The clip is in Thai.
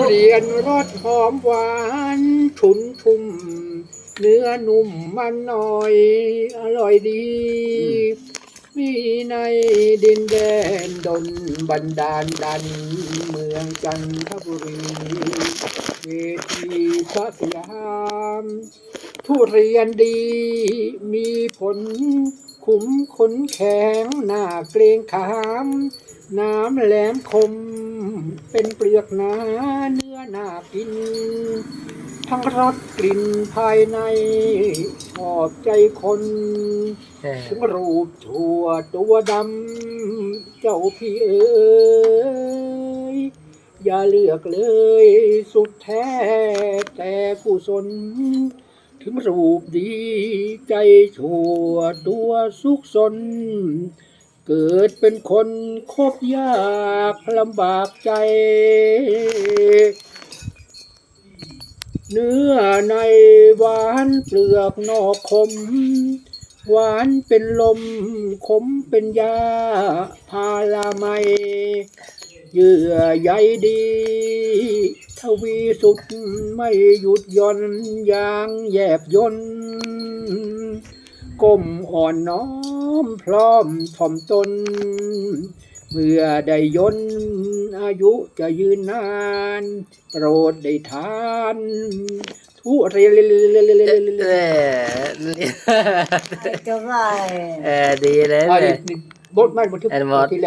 ทุเรียนรสหอมหวานฉุนชุ่มเนื้อนุ่มมันหน่อย อร่อยดี มีในดินแดนดนบันดาลดัน เมืองจันทบุรี เวทีพระสยามทุเรียนดี มีผล ขุมขนแข็งหน้าเกรงขาม น้ำแหลมคม เป็นเปลือกหนาเนื้อหนากิน ทั้งรสกลิ่นภายใน ชอบใจคน ถึงรูปชั่วตัวดำ เจ้าพี่เอ๋ยอย่าเลือกเลย สุดแท้แต่ผู้สนถึงรูปดีใจชั่วตัวสุขสน เกิดเป็นคนคบยากลำบากใจ เนื้อในหวานเปลือกนอกคม หวานเป็นลมขมเป็นยาพาลาไมเยื่อใยดีทวีสุดไม่หยุดย่อนอยางแยบยนก้มอ่อนน้อ มพร้อมถ่อมตน เมื่อได้ยนอายุจะยืนนาน โปรดได้ทานทุเรียนเออก็ไรเออดีเลยอ่าเลนี่ยนี่บทไม่บันทึกอันหมดที่แล้ว